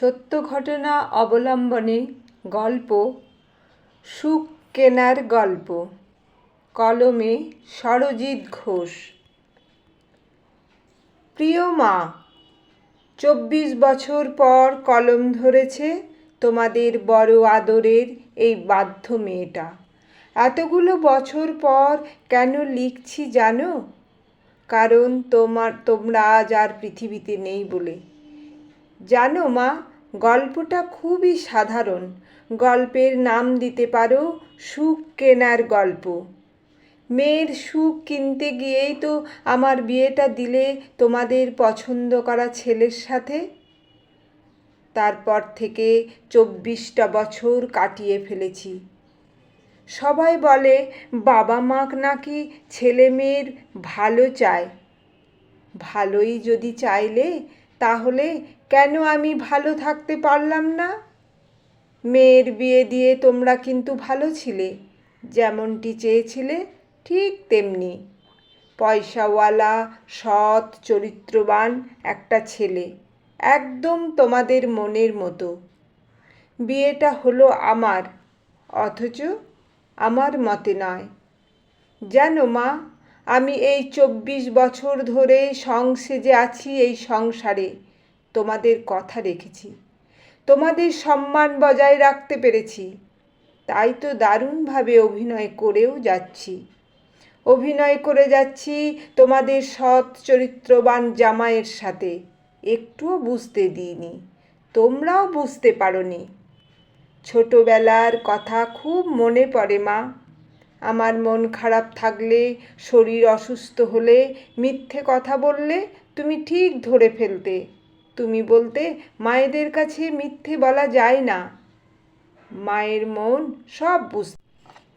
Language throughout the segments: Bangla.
সত্য ঘটনা অবলম্বনে গল্প সুখ কেনার গল্প, কলমে সরজিৎ ঘোষ। প্রিয় মা, চব্বিশ বছর পর কলম ধরেছে তোমাদের বড় আদরের এই বাধ্য মেয়েটা। এতগুলো বছর পর কেন লিখছি জানো? কারণ তোমার, তোমরা আজ আর পৃথিবীতে নেই বলে। জানো মা গল্পটা খুবই সাধারণ। গল্পের নাম দিতে পারো, সুখ কেনার গল্প। মেয়ের সুখ কিনতে গিয়েই তো আমার বিয়েটা দিলে তোমাদের পছন্দ করা ছেলের সাথে। তারপর থেকে চব্বিশটা বছর কাটিয়ে ফেলেছি। সবাই বলে, বাবা মা নাকি ছেলে মেয়ের ভালো চায়। ভালোই যদি চাইলে, তাহলে কেন আমি ভালো থাকতে পারলাম না? মেয়ের বিয়ে দিয়ে তোমরা কিন্তু ভালো ছিলে, যেমনটি চেয়েছিলে ঠিক তেমনি। পয়সাওয়ালা, সৎ, চরিত্রবান একটা ছেলে, একদম তোমাদের মনের মতো। বিয়েটা হলো আমার, অথচ আমার মতে নয়। জানো মা, আমি এই চব্বিশ বছর ধরে সংসেজে আছি এই সংসারে। তোমাদের কথা রেখেছি তোমাদের সম্মান বজায় রাখতে পেরেছি। তাই তো দারুণভাবে অভিনয় করেও যাচ্ছি। অভিনয় করে যাচ্ছি তোমাদের সৎ চরিত্রবান জামাইয়ের সাথে। একটুও বুঝতে দিইনি। তোমরাও বুঝতে পারোনি। ছোটবেলার কথা খুব মনে পড়ে মা। আমার মন খারাপ থাকলে, শরীর অসুস্থ হলে মিথ্যে কথা বললে তুমি ঠিক ধরে ফেলতে। তুমি বলতে মায়েদের কাছে মিথ্যে বলা যায় না। মায়ের মন সব বুঝ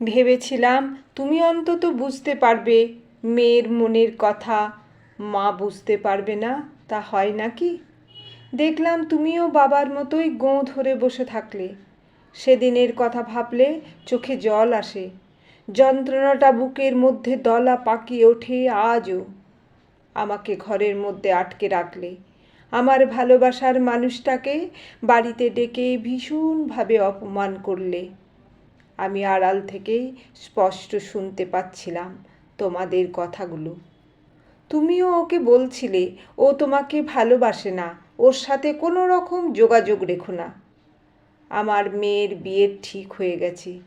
ভেবেছিলাম তুমি অন্তত বুঝতে পারবে, মেয়ের মনের কথা। মা বুঝতে পারবে না, তা হয় নাকি? দেখলাম তুমিও বাবার মতোই গোঁ ধরে বসে থাকলে। সেদিনের কথা ভাবলে চোখে জল আসে। যন্ত্রণাটা বুকের মধ্যে দলা পাকিয়ে ওঠে আজও। আমাকে ঘরের মধ্যে আটকে রাখলে। আমার ভালোবাসার মানুষটাকে বাড়িতে ডেকে ভীষণভাবে অপমান করলে। আমি আড়াল থেকেই স্পষ্ট শুনতে পাচ্ছিলাম তোমাদের কথাগুলো। তুমিও ওকে বলছিলে, ও তোমাকে ভালোবাসে না, ওর সাথে কোনো রকম যোগাযোগ রেখো না। আমার মেয়ের বিয়ে ঠিক হয়ে গেছে।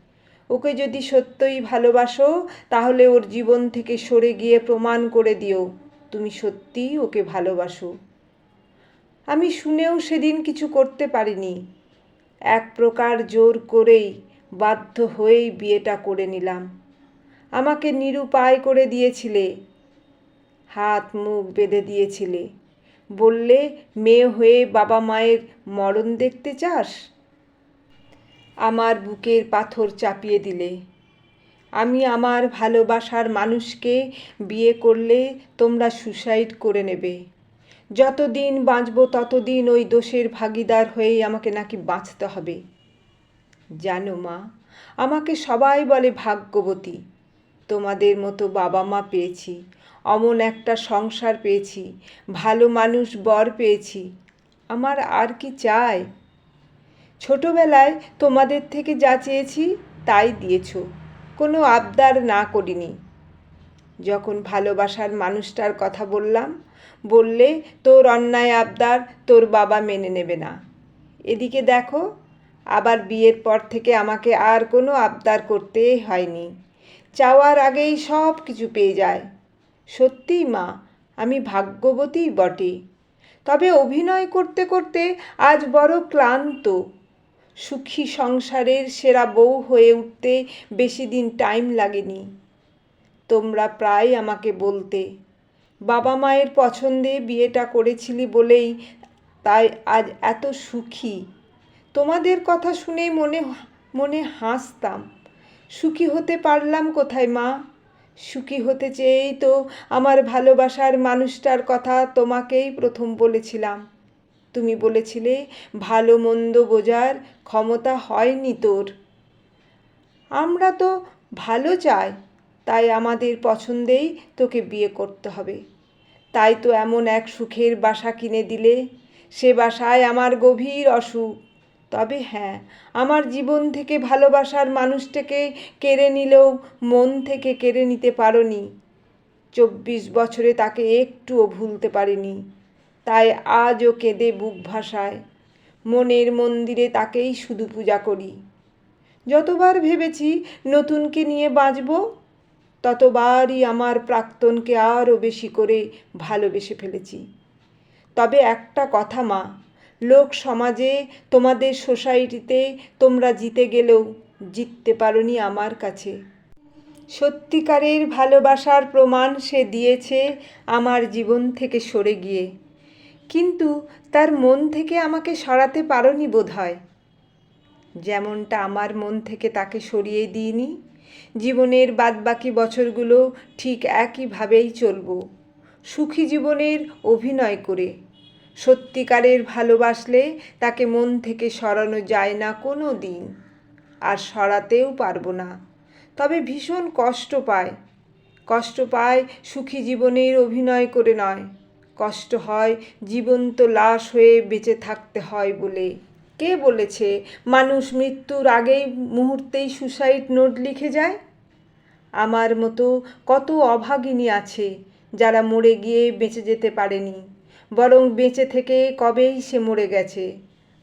ওকে যদি সত্যই ভালোবাসো, তাহলে ওর জীবন থেকে সরে গিয়ে প্রমাণ করে দিও। তুমি সত্যিই ওকে ভালোবাসো। আমি শুনেও সেদিন কিছু করতে পারিনি। এক প্রকার জোর করেই বাধ্য হয়েই বিয়েটা করে নিলাম। আমাকে নিরুপায় করে দিয়েছিলে। হাত মুখ বেঁধে দিয়েছিলে। বললে, মেয়ে হয়ে বাবা মায়ের মরণ দেখতে চাস? আমার বুকের পাথর চাপিয়ে দিলে। আমি আমার ভালোবাসার মানুষকে বিয়ে করলে তোমরা সুসাইড করে নেবে। যতদিন বাঁচব ততদিন ওই দোষের ভাগিদার হয়েই আমাকে নাকি বাঁচতে হবে। জানো মা, আমাকে সবাই বলে ভাগ্যবতী। তোমাদের মতো বাবা মা পেয়েছি, অমন একটা সংসার পেয়েছি, ভালো মানুষ বর পেয়েছি। আমার আর কি চাই? ছোটবেলায় তোমাদের থেকে যা চেয়েছি তাই দিয়েছ, কোনো আবদার না করিনি। যখন ভালোবাসার মানুষটার কথা বললাম বললে, তোর অন্যায় আবদার তোর বাবা মেনে নেবে না। এদিকে দেখো, আবার বিয়ের পর থেকে আমাকে আর কোনো আবদার করতে হয়নি। চাওয়ার আগেই সব কিছু পেয়ে যায়। সত্যিই মা, আমি ভাগ্যবতী বটে। তবে অভিনয় করতে করতে আজ বড় ক্লান্ত। সুখী সংসারের সেরা বউ হয়ে উঠতে বেশি দিন টাইম লাগেনি। তোমরা প্রায় আমাকে বলতে বাবা মায়ের পছন্দে বিয়েটা করেছিলি বলেই তাই আজ এত সুখী। তোমাদের কথা শুনেই মনে মনে হাসতাম। সুখী হতে পারলাম কোথায় মা? সুখী হতে চেয়েই তো আমার ভালোবাসার মানুষটার কথা তোমাকেই প্রথম বলেছিলাম। তুমি বলেছিলে, ভালো মন্দ বোঝার ক্ষমতা হয়নি তোর। আমরা তো ভালো চাই। তাই আমাদের পছন্দেই তোকে বিয়ে করতে হবে। তাই তো এমন এক সুখের বাসা কিনে দিলে, সে বাসায় আমার গভীর অসুখ। তবে হ্যাঁ আমার জীবন থেকে ভালোবাসার মানুষটাকে কেড়ে নিলেও মন থেকে কেড়ে নিতে পারোনি। চব্বিশ বছরে তাকে একটুও ভুলতে পারিনি। তাই আজও কেঁদে বুক ভাসায়। মনের মন্দিরে তাকেই শুধু পূজা করি। যতবার ভেবেছি নতুনকে নিয়ে বাঁচব ততবারই আমার প্রাক্তনকে আরও বেশি করে ভালোবেসে ফেলেছি। তবে একটা কথা মা, লোক সমাজে তোমাদের সোসাইটিতে তোমরা জিতে গেলেও জিততে পারোনি আমার কাছে। সত্যিকারের ভালোবাসার প্রমাণ সে দিয়েছে আমার জীবন থেকে সরে গিয়ে। কিন্তু তার মন থেকে আমাকে সরাতে পারোনি বোধ হয় যেমনটা আমার মন থেকে তাকে সরিয়ে দিইনি জীবনের বাদবাকি বছরগুলো ঠিক একইভাবেই চলবো। সুখী জীবনের অভিনয় করে। সত্যিকারের ভালোবাসলে তাকে মন থেকে সরানো যায় না কোনো দিন। আর সরাতেও পারব না। তবে ভীষণ কষ্ট পায়। কষ্ট পায় সুখী জীবনের অভিনয় করে নয়। কষ্ট হয় জীবন্ত লাশ হয়ে বেঁচে থাকতে হয় বলে। কে বলেছে? মানুষ মৃত্যুর আগেই মুহূর্তেই সুসাইড নোট লিখে যায়? আমার মতো কত অভাগিনী আছে যারা মরে গিয়ে বেঁচে যেতে পারেনি, বরং বেঁচে থেকে কবেই সে মরে গেছে।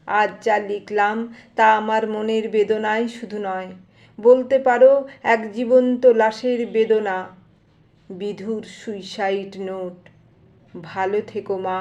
আজ যা লিখলাম তা আমার মনের বেদনাই শুধু নয়, বলতে পারো এক জীবন্ত লাশের বেদনা। বিধুর সুইসাইড নোট। ভালো থেকো মা।